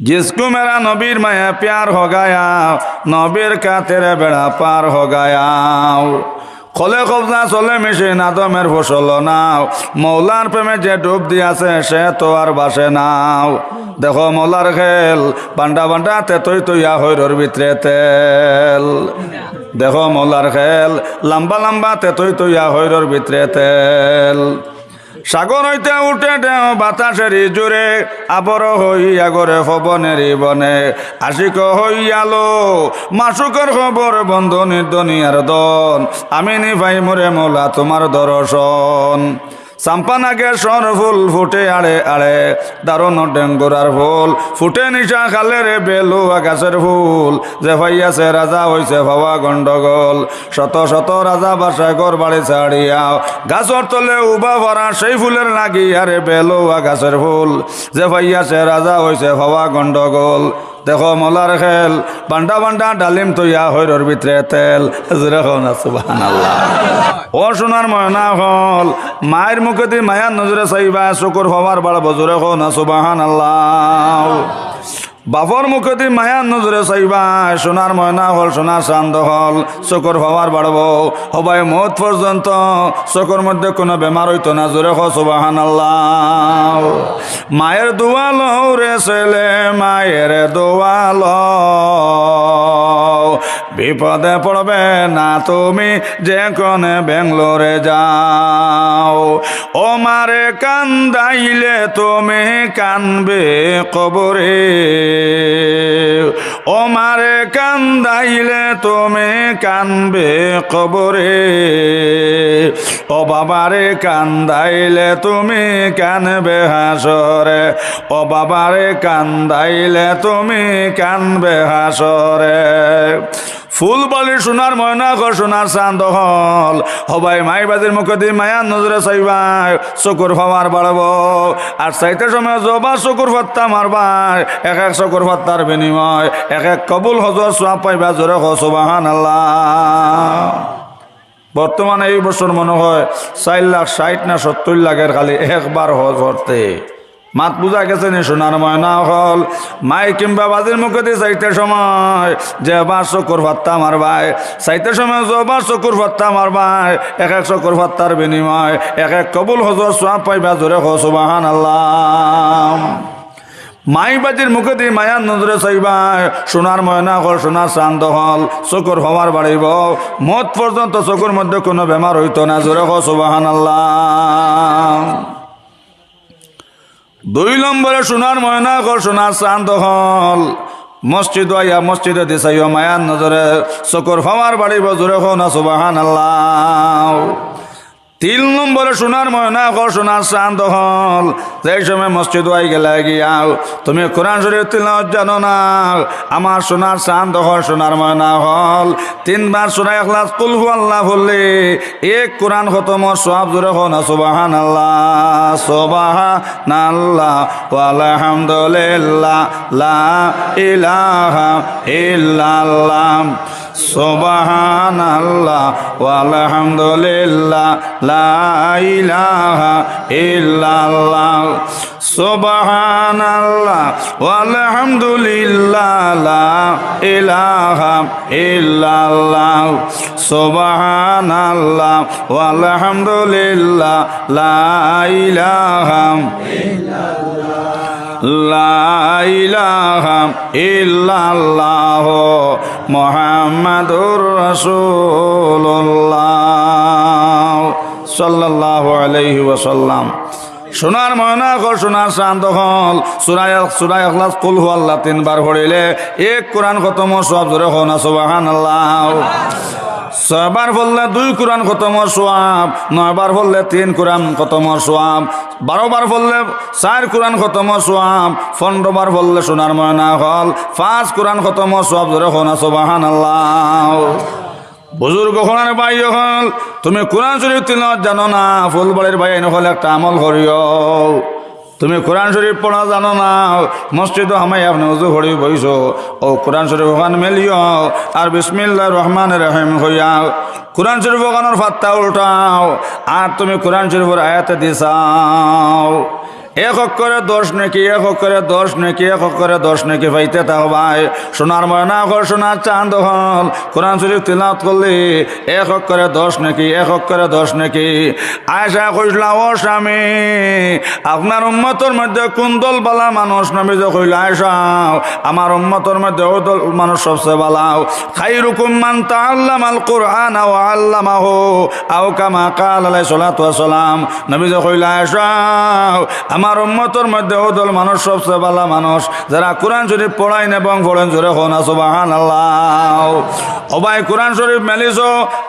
जिसको मेरा नबीर माया प्यार हो गया नबीर का तेरे बेड़ा पार हो गया খলে কবজা চলে মিশে নাদমের ফসল নাও মৌলার প্রেমে যে ডুব দিয়াছে সে তো আর বাসে নাও দেখো মৌলার খেল বান্ডা বান্ডা তেতই তৈয়া হৈরর ভিতরে তেল দেখো মৌলার খেল লম্বা লম্বা তেতই তৈয়া হৈরর ভিতরে তেল সাগর হইতে উঠে দেও বাতাসের জোরে, আবর হইয়া গরে ফবনের বনে। আশিক হইয়ালো, মাসুকর খবর বন্ধ নির্দনিয়ার দন। আমি নি ভাই মোরে মোলা তোমার দর্শন। চাম্পানাকে সর ফুল ফুটে আড়ে আড়ে, দারুণ ডেঙ্গুরার ফুল। ফুটে নিশা খালে রে বেলুয়া গাছের ফুল, যে ভাইয়াছে রাজা হইছে ভাবা গন্ডগোল। শত শত রাজা বাসা ঘর বাড়ি ছাড়িয়াও গাছর তলে উবা ভরা সেই ফুলের লাগি আরে বেলুয়া গাছের ফুল। যে ভাইয়াছে রাজা হইছে ভাবা গন্ডগোল। দেখো মলার খেল বান্ডা বান্ডা ডালিম তৈয়া হৈরর ভিতরে তেল। ও সোনার ময়না হল। মায়ের মুখে দিয়ে মায়ার নজরে চাইবা চকুর বাড়ব জোরে হো না সুবাহান আল্লাহ বাপর মুখতি মায়ান নজরে চাইবা, সোনার ময়না হল, সোনার চান্দ হল চকর হওয়ার বাড়ব হবাই মত পর্যন্ত চকর মধ্যে কোনো বেমার হইতো না জোরে হসবাহান সুবাহান আল্লাহ মায়ের দোয়াল রে ছেলে মায়ের দোয়াল বিপদে পড়বে না তুমি যে কোনে বেঙ্গলোরে যাও। ও মারে কান্দাইলে তুমি কানবে কবরে। ও মারে কান্দাইলে তুমি কানবে কবরে। ও বাবারে কান্দাইলে তুমি কানবে হাসরে। ও বাবারে কান্দাইলে তুমি কানবে হাসরে। ফুলবালি সোনার ময়না ঘর, সোনার চান্দ হল হবাই মাই বাজির মুখ দিয়ে মায়ার নজরে চাইবাই চকুর ফামার বাড়ব আর চাইতে সময় জবা চকুর ফাত্তা মারবাই এক এক চকুর ফাত্তার বিনিময়, এক এক কবুল হজর সোয়া পাইবা জোরে হসবাহান বর্তমানে এই বছর মনে হয় চার লাখ ষাট না সত্তর লাখের খালি একবার হজ মাত বুঝা গেছে নি, সোনার ময়না হল। মাই কিংবা বাজির মুখে দিয়ে চাইতে সময়, যে বার চকুর ভাত্তা মারবাই চাইতে সময় যে বার চকুর ভাত্তা মারবাই এক এক চকুর ভাত্তার বিনিময়, এক এক কবুল হজর সোয়া পাইবা জোরে হসবাহান আল্লাহ মাই বাজির মুখে দিয়ে মায়ার নজরে চাইবাই সোনার ময়না হল, সোনার চান্দ হল, চকুর হওয়ার বাড়িব। মত পর্যন্ত চকুর মধ্যে কোনো বেমার হইতো না, জোরে হসবাহান আল্লাহ দুই নম্বরে সোনার ময়না সোনার চান্দ হল। মসজিদ আইয়া মসজিদে দিছাইও মায়ান নজরে। চকুর ফামার বাড়িব জোরে না সুবাহান আল্লাহ তিন নম্বরে সোনার ময়না ঘর সোনার চান্দ হল। যেই সময় মসজিদ আই গেলে গিয়াও তুমি কোরআন শরীফ তিলাওয়াত জানো না। আমার সোনার চান্দ হল, সোনার ময়না হল। তিনবার সোনা এখলাস কুলহু আল্লাহ বললে, এক কোরআন খতম সব জোরে হো না সুবাহান আল্লাহ সুবাহান আল্লাহ আলহামদুলিল্লাহ লা ইলাহা ইল্লাল্লাহ। সুবাহান আল্লাহ আলহামদুলিল্লাহ লা ইলাহা ইল্লাল্লাহ। সুবহান আল্লাহ আলহামদুলিল্লাহ লা ইলাহা ইল্লাল্লাহ। সুবহান আল্লাহ আলহামদুলিল্লাহ লা ইলাহা লাইলাহা ইল্লাল্লাহ। মুহাম্মাদুর রসুল্লাহ সাল্লাল্লাহু আলাইহি ওয়াসাল্লাম। সোনার ময়না কর সোনার শান্ত হল, সুরায় সুরায় আখলাস কুল হু আল্লাহ তিনবার পড়িলে, এক কোরআন খতম সব জোরে হন সুবাহান আল্লাহ ছয়বার বললে দুই কোরআন খতম সোয়াব, নয়বার বললে তিন কোরআন খতম সোয়াব, বারোবার বললে চার কোরআন খতম সোয়াব, পনেরোবার বললে সোনার ময়না হল, পাঁচ কোরআন খতম সোয়াব ধরে হনা সোবাহান আল্লাহ বুজুর্গ হলার ভাই হল, তুমি কোরআন শরীফ তিলত জানো না, ফুলবাড়ির ভাই নহলে একটা আমল করিও। তুমি কোরআন শরীফ পড়া জানো না? মসজিদ হামাই আপনি উজু ভরি বইস ও কোরআন শরীফ ওখান মেলিও। আর বিসমিল্লা রহমান রহিম হইয়াও কোরআন শরীফ ওখানোর ফাত্তা উল্টাও। আর তুমি কোরআন শরীফের আয়াতে দিছাও। এক করে দোষ নাকি, এক করে দোষ নাকি, এক করে দোষ নাকি পাইতে তাও ভাই। সোনার ময়না হল সোনার চাঁদ হল, কোরআন শরীফ তিলাত করলে, এক করে দোষ নাকি, এক করে দোষ নাকি? আয়সা কইলা, ও স্বামী, আপনার উম্মতর মধ্যে কোন দল বালা মানুষ? নবী যে কইলা আয়সা আমার উম্মতর মধ্যে ও দল মানুষ সবচেয়ে বালাও খাই রুকুম মান তাআল্লাম আল কোরআন ও আল্লামাহু, আও কামা কাল আলাই সালাতু সালাম নবী যে কইলা আয়সা আমার উম্মতর মধ্যে ও দল মানুষ, সবচেয়ে বালা মানুষ। যারা কোরআন শরীফ পড়াইন এবং পড়েন, জোরে হন সুবাহান আল্লাহ ও ভাই, কোরআন শরীফ মেলিছ,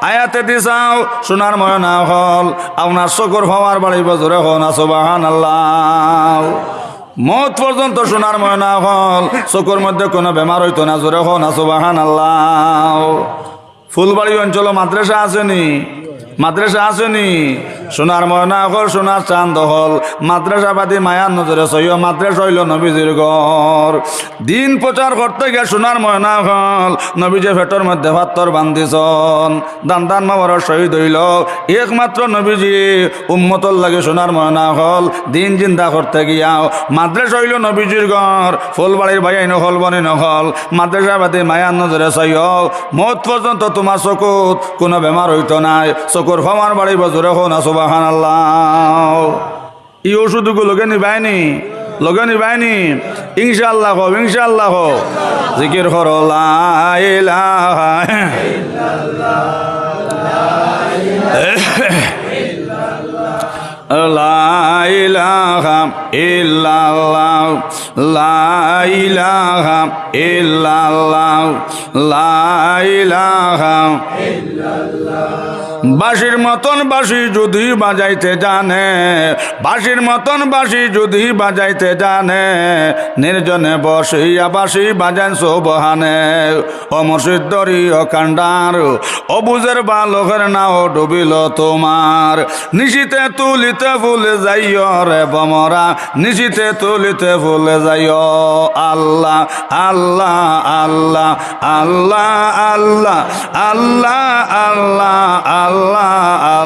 আয়াতে দিছাও, সোনার ময়না হল। আপনার চকুর হওয়ার বাড়িব, জোরে হন সুবাহান আল্লাহ মত পর্যন্ত সোনার ময়না হল। চকুর মধ্যে কোনো বেমার হইতো না, জোরে হন সুবাহান আল্লাহ ফুলবাড়ি অঞ্চল মাদ্রাসা আসেনি মাদ্রাসা আসেনি সোনার ময়না হল, সোনার চান্দ হল। মাদ্রাসাবাদী মায়ার নজরে সইয় মাদ্রাসা হইল নবীজির ঘর। দিন প্রচার করতে গিয়ে সোনার ময়না হল, নবীজে ভেটর মধ্যে ভাত্তর বান্ধিছন। দান দান মামার শহীদ হইল। একমাত্র নবীজি উম্মতর লাগে সোনার ময়না হল। দিন জিন্দা করতে গিয়াও মাদ্রাসা হইল নবীজির ঘর। ফুলবাড়ির ভাইয়াই নহল বনি নহল মাদ্রাসাবাদী মায়ার নজরে সইয় মত পর্যন্ত তোমার চকুত কোনো বেমার হইতো নাই। চকুর ফমার বাড়ি বজরে হো না সুবাহান আল্লাহ এই ওষুধগুলো লগে নিবায়নি? লগে নিবায়নি? ইনশাল্লাহ হোক ইনশাল্লাহ হোক। জিকির হরলা لا إله إلا বাঁশির মতন বাঁশি যদি বাজাইতে জানে, বাঁশির মতন বাঁশি যদি বাজাইতে জানে, নির্জনে বসিয়া বাঁশি বাজান সোবহানে। ও মসিদ্দরি, ও কান্ডার ও বুঝের বালকের নাও ডুবিল তোমার। নিশিতে তুলিতে ভুলে যাইও রে বমরা, নিশিতে তুলিতে ভুলে যাইও আল্লাহ আল্লাহ আল্লাহ আল্লাহ আল্লাহ আল্লাহ আল্লাহ আল্লাহ আল্লাহ